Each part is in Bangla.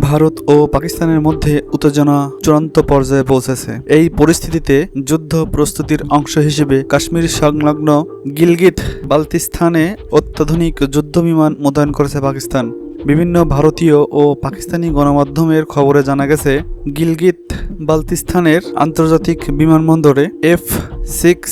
ভারত ও পাকিস্তানের মধ্যে উত্তেজনা চূড়ান্ত পর্যায়ে পৌঁছেছে। এই পরিস্থিতিতে যুদ্ধ প্রস্তুতির অংশ হিসেবে কাশ্মীর সংলগ্ন গিলগিত বালতিস্তানে অত্যাধুনিক যুদ্ধ বিমান মোতায়েন করেছে পাকিস্তান। বিভিন্ন ভারতীয় ও পাকিস্তানি গণমাধ্যমের খবরে জানা গেছে, গিলগিত বালতিস্তানের আন্তর্জাতিক বিমানবন্দরে F six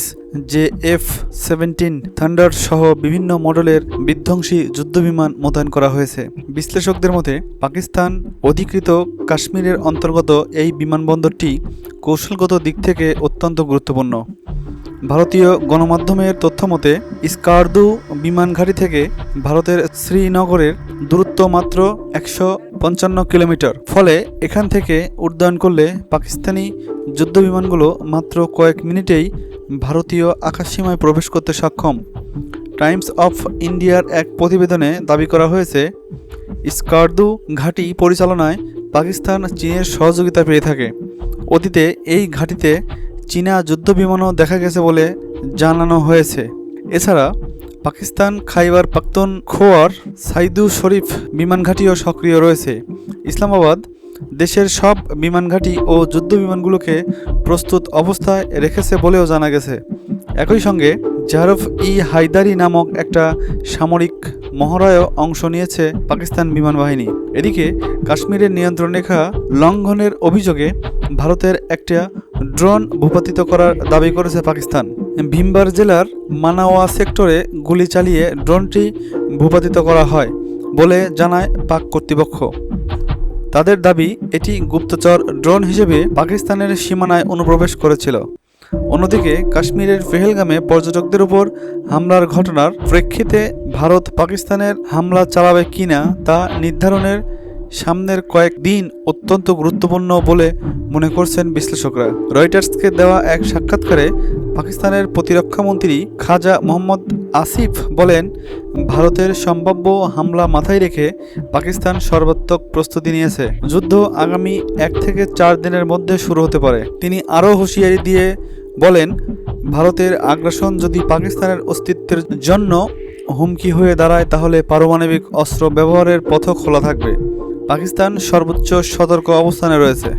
J F seventeen Thunder সহ বিভিন্ন মডেলের বিধ্বংসী যুদ্ধবিমান মোতায়েন করা হয়েছে। বিশ্লেষকদের মতে, পাকিস্তান অধিকৃত কাশ্মীরের অন্তর্গত এই বিমানবন্দরটি কৌশলগত দিক থেকে অত্যন্ত গুরুত্বপূর্ণ। ভারতীয় গণমাধ্যমের তথ্যমতে স্কার্দু বিমানঘাঁটি থেকে ভারতের শ্রীনগরের দূরত্ব মাত্র একশো পঞ্চান্ন কিলোমিটার। ফলে এখান থেকে উড্ডয়ন করলে পাকিস্তানি যুদ্ধবিমানগুলো মাত্র কয়েক মিনিটেই ভারতীয় আকাশসীমায় প্রবেশ করতে সক্ষম। টাইমস অফ ইন্ডিয়ার এক প্রতিবেদনে দাবি করা হয়েছে, স্কার্দু ঘাঁটি পরিচালনায় পাকিস্তান চীনের সহযোগিতা পেয়ে থাকে। অতীতে এই ঘাঁটিতে চীনা যুদ্ধবিমানও দেখা গেছে বলে জানানো হয়েছে। এছাড়া, পাকিস্তান খাইবার পাক্তন খোয়ার সাইদু শরীফ বিমান ঘাঁটিও সক্রিয় রয়েছে। ইসলামাবাদ দেশের সব বিমানঘাটি ও যুদ্ধ বিমানগুলোকে প্রস্তুত অবস্থায় রেখেছে বলেও জানা গেছে। একই সঙ্গে জারফ ই হায়দারি নামক একটা সামরিক মহড়ায়ও অংশ নিয়েছে পাকিস্তান বিমান বাহিনী। এদিকে কাশ্মীরের নিয়ন্ত্রণ রেখা লঙ্ঘনের অভিযোগে ভারতের একটা ড্রোন ভূপাতিত করার দাবি করেছে পাকিস্তান। ভীমবার জেলার মানাওয়া সেক্টরে গুলি চালিয়ে ড্রোনটি ভূপাতিত করা হয় বলে জানায় পাক কর্তৃপক্ষ। তাদের দাবি, এটি গুপ্তচর ড্রোন হিসেবে পাকিস্তানের সীমানায় অনুপ্রবেশ করেছিল। অন্যদিকে, কাশ্মীরের পেহেলগামে পর্যটকদের উপর হামলার ঘটনার প্রেক্ষিতে ভারত পাকিস্তানের হামলা চালাবে কিনা তা নির্ধারণের সামনের কয়েকদিন অত্যন্ত গুরুত্বপূর্ণ বলে মনে করছেন বিশ্লেষকরা। রয়টার্সকে দেওয়া এক সাক্ষাৎকারে পাকিস্তানের প্রতিরক্ষামন্ত্রী খাজা মোহাম্মদ আসিফ বলেন, ভারতের সম্ভাব্য হামলা মাথায় রেখে পাকিস্তান সর্বাত্মক প্রস্তুতি নিয়েছে। যুদ্ধ আগামী এক থেকে চার দিনের মধ্যে শুরু হতে পারে। তিনি আরও হুঁশিয়ারি দিয়ে বলেন, ভারতের আগ্রাসন যদি পাকিস্তানের অস্তিত্বের জন্য হুমকি হয়ে দাঁড়ায়, তাহলে পারমাণবিক অস্ত্র ব্যবহারের পথও খোলা থাকবে। পাকিস্তান সর্বোচ্চ সতর্ক অবস্থানে রয়েছে।